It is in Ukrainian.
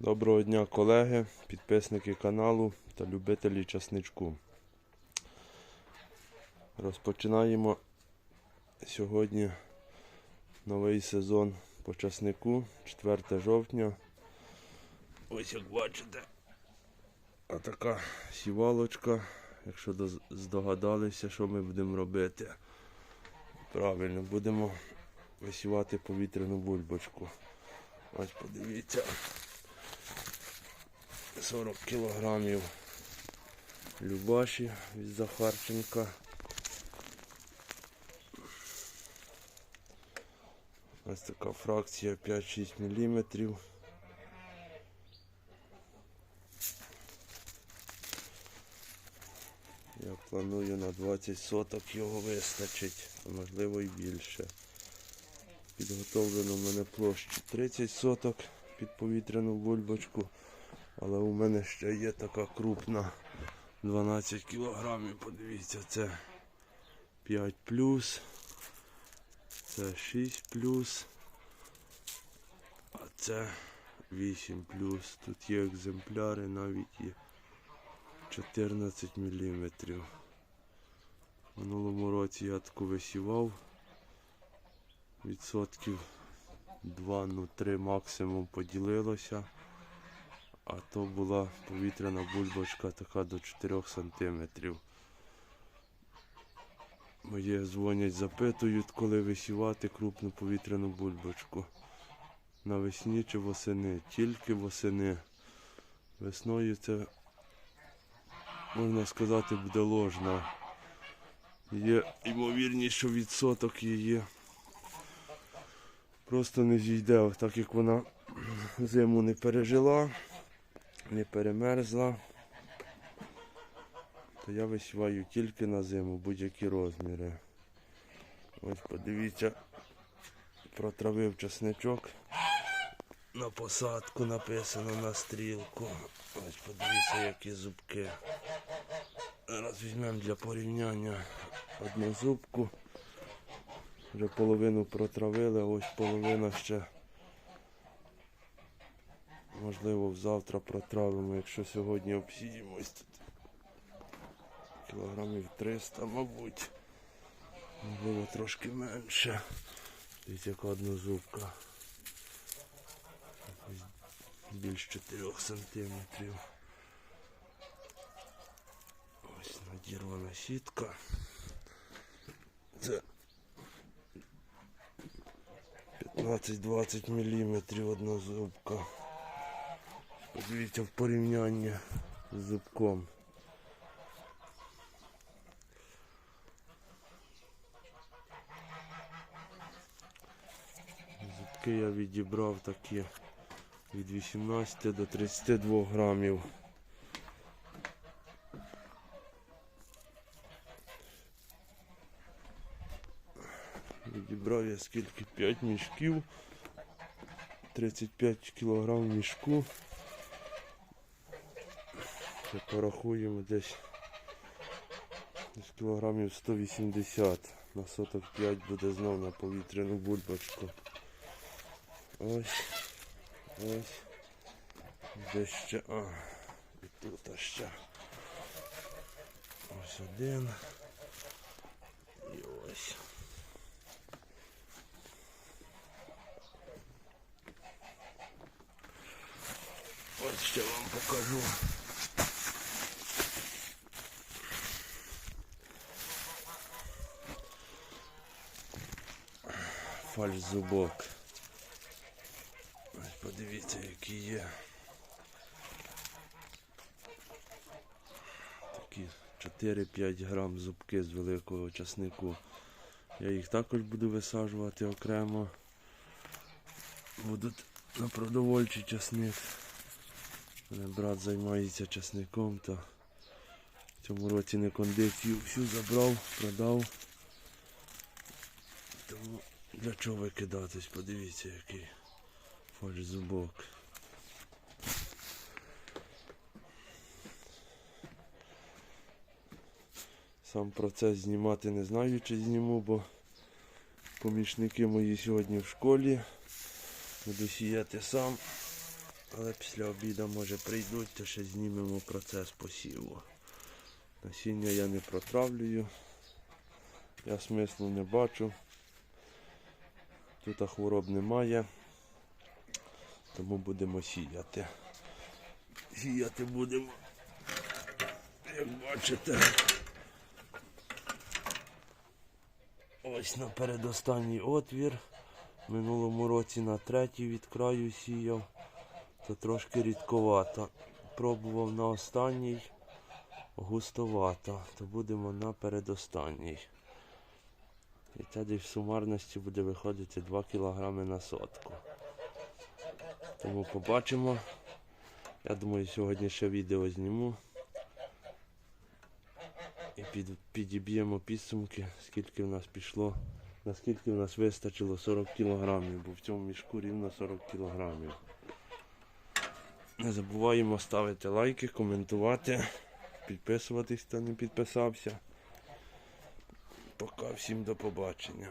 Доброго дня, колеги, підписники каналу та любителі часничку. Розпочинаємо сьогодні новий сезон по часнику, 4 жовтня. Ось як бачите, така сівалочка, якщо здогадалися, що ми будемо робити. Правильно, будемо висівати повітряну бульбочку. Ось подивіться. 40 кілограмів Любаші від Захарченка. Ось така фракція 5-6 мм. Я планую на 20 соток його вистачить, а можливо і більше. Підготовлено в мене площі 30 соток під повітряну бульбочку. Але у мене ще є така крупна 12 кілограмів. Подивіться, це 5 плюс, це 6 плюс, а це 8 плюс. Тут є екземпляри, навіть є 14 міліметрів. Минулому році я таку висівав відсотків 2, ну 3 максимум поділилося. А то була повітряна бульбочка така до 4 сантиметрів. Моє дзвонять, запитують, коли висівати крупну повітряну бульбочку. Навесні чи восени, тільки восени. Весною це, можна сказати, буде ложна. Є ймовірність, що відсоток її просто не зійде, так як вона зиму не пережила не перемерзла, то я висіваю тільки на зиму будь-які розміри. Ось подивіться, протравив чесничок. На посадку написано на стрілку. Ось подивіться, які зубки. Зараз візьмемо для порівняння одну зубку. Вже половину протравили, ось половина ще Можливо, завтра протравимо, якщо сьогодні обсіємось тут. Кілограмів 300, мабуть. Можливо, трошки менше. Дивіться, яка однозубка. Більш 4 сантиметрів. Ось надірвана сітка. Це 15-20 міліметрів однозубка. Подивіться в порівнянні з зубком. Зубки я відібрав такі від 18 до 32 грамів. Відібрав я скільки 5 мішків, 35 кг мішку. Це порахуємо десь, десь кілограмів 180 на соток 5 буде знов на повітряну бульбочку. Ось, ось. Де ще, а, і тут ще. Ось один. І ось. Ось ще вам покажу. Фальзубок. Ось подивіться, які є. Такі 4-5 грам зубки з великого часнику. Я їх також буду висаджувати окремо. Будуть на продовольчий часник. Мене брат займається часником, то в цьому році не кондицію всю забрав, продав. Тому для чого викидатись? Подивіться, який фальзубок. Сам процес знімати не знаю, чи зніму, бо помічники мої сьогодні в школі. Буду сіяти сам. Але після обіду може прийдуть, то ще знімемо процес посіву. Насіння я не протравлюю. Я смислу не бачу. Тут хвороб немає. Тому будемо сіяти. Сіяти будемо, як бачите. Ось на передостанній отвір. Минулому році на третій від краю сіяв, то трошки рідковато. Пробував на останній, густовато, то будемо на передостанній. І тоді в сумарності буде виходити 2 кг на сотку. Тому побачимо. Я думаю, сьогодні ще відео зніму. І під, підіб'ємо підсумки, скільки в нас пішло, наскільки в нас вистачило 40 кілограмів, бо в цьому мішку рівно 40 кілограмів. Не забуваємо ставити лайки, коментувати, підписуватись, хто не підписався. Поки всім до побачення.